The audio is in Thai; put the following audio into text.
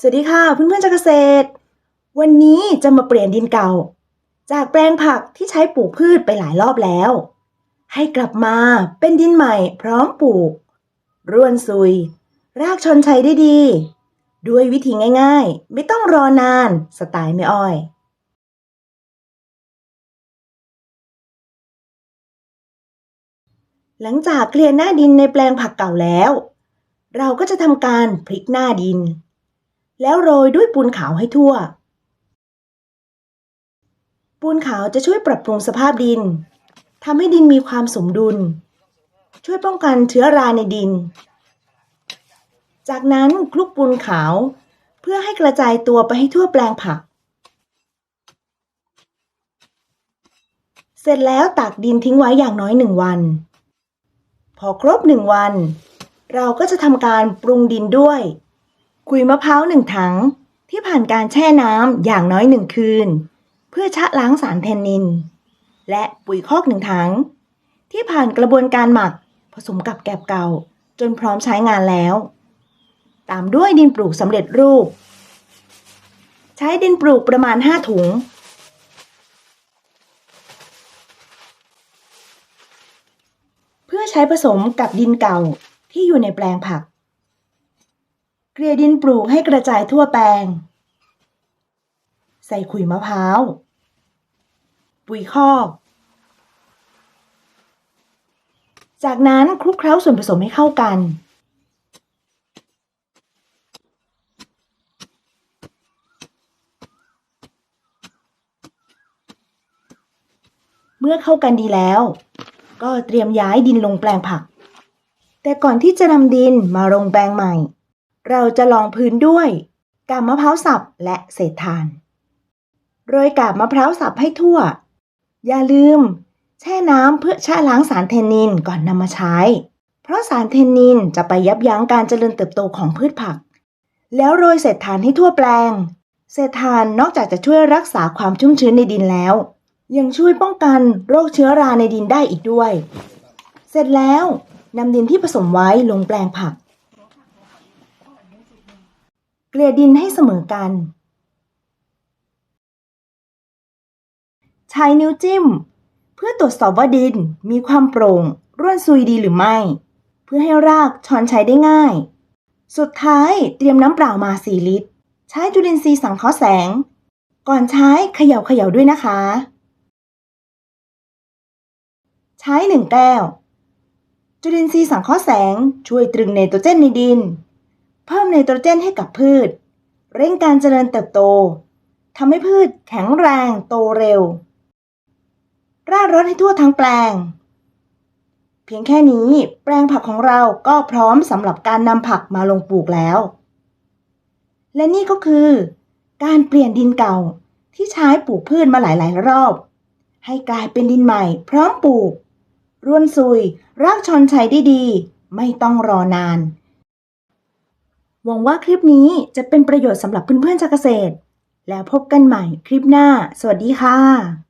สวัสดีค่ะเพื่อนๆจากเกษตร วันนี้จะมาเปลี่ยนดินเก่า จากแปลงผักที่ใช้ปลูกพืชไปหลายรอบแล้ว ให้กลับมาเป็นดินใหม่พร้อมปลูก ร่วนซุย รากชนชัยได้ดี ด้วยวิธีง่ายๆ ไม่ต้องรอนานสไตล์ไม่อ้อย หลังจากเคลียร์หน้าดินในแปลงผักเก่าแล้ว เราก็จะทำการพลิกหน้าดิน แล้วโรยด้วยปูนขาวให้ทั่ว ปูนขาวจะช่วยปรับปรุงสภาพดินทำให้ดินมีความสมดุล ช่วยป้องกันเชื้อราในดิน จากนั้นคลุกปูนขาว เพื่อให้กระจายตัวไปให้ทั่วแปลงผัก เสร็จแล้วตากดินทิ้งไว้อย่างน้อยหนึ่งวัน พอครบหนึ่งวัน เราก็จะทำการปรุงดินด้วย ขุยมะพร้าวหนึ่งถังที่ผ่านการแช่น้ำอย่างน้อยหนึ่งคืน เพื่อชะล้างสารแทนนิน และปุ๋ยคอกหนึ่งถัง ที่ผ่านกระบวนการหมักผสมกับแกบเก่า จนพร้อมใช้งานแล้ว ตามด้วยดินปลูกสำเร็จรูป ใช้ดินปลูกประมาณ 5 ถุง เพื่อใช้ผสมกับดินเก่าที่อยู่ในแปลงผัก เกลี่ยดินปลูกให้กระจายทั่วแปลง ใส่ขุยมะพร้าว ปุ๋ยคอก จากนั้นคลุกเคล้าส่วนผสมให้เข้ากัน เมื่อเข้ากันดีแล้ว ก็เตรียมย้ายดินลงแปลงผัก แต่ก่อนที่จะนำดินมาลงแปลงใหม่ เราจะลองพื้นด้วย กาบมะพร้าวสับและเศษถ่าน โรยกาบมะพร้าวสับให้ทั่ว อย่าลืม แช่น้ำเพื่อชะล้างสารเทนนินก่อนนำมาใช้ เพราะสารเทนนินจะไปยับยั้งการเจริญเติบโตของพืชผัก แล้วโรยเศษถ่านให้ทั่วแปลง เศษถ่านนอกจากจะช่วยรักษาความชุ่มชื้นในดินแล้ว ยังช่วยป้องกันโรคเชื้อราในดินได้อีกด้วย เสร็จแล้วนำดินที่ผสมไว้ลงแปลงผัก เกลี่ยดินให้เสมอกัน ใช้นิ้วจิ้ม เพื่อตรวจสอบว่าดินมีความโปร่ง ร่วนซุยดีหรือไม่ เพื่อให้รากช้อนใช้ได้ง่าย สุดท้ายเตรียมน้ำเปล่ามา 4 ลิตร ใช้จุลินทรีย์สังเคราะห์แสง ก่อนใช้เขย่าเขย่าด้วยนะคะ ใช้1แก้วจุลินทรีย์สังเคราะห์แสงช่วยตรึงไนโตรเจนในดิน เพิ่มไนโตรเจนให้กับพืช เร่งการเจริญเติบโตทำให้พืชแข็งแรงโตเร็ว ราดรดให้ทั่วทั้งแปลง เพียงแค่นี้แปลงผักของเราก็พร้อมสำหรับการนำผักมาลงปลูกแล้ว และนี่ก็คือ การเปลี่ยนดินเก่าที่ใช้ปลูกพืชมาหลาย ๆ รอบ ให้กลายเป็นดินใหม่พร้อมปลูกร่วนซุยรากชอนชัยได้ดี ไม่ต้องรอนาน หวังว่าคลิปนี้จะเป็นประโยชน์สำหรับเพื่อนๆชาวเกษตร แล้วพบกันใหม่คลิปหน้า สวัสดีค่ะ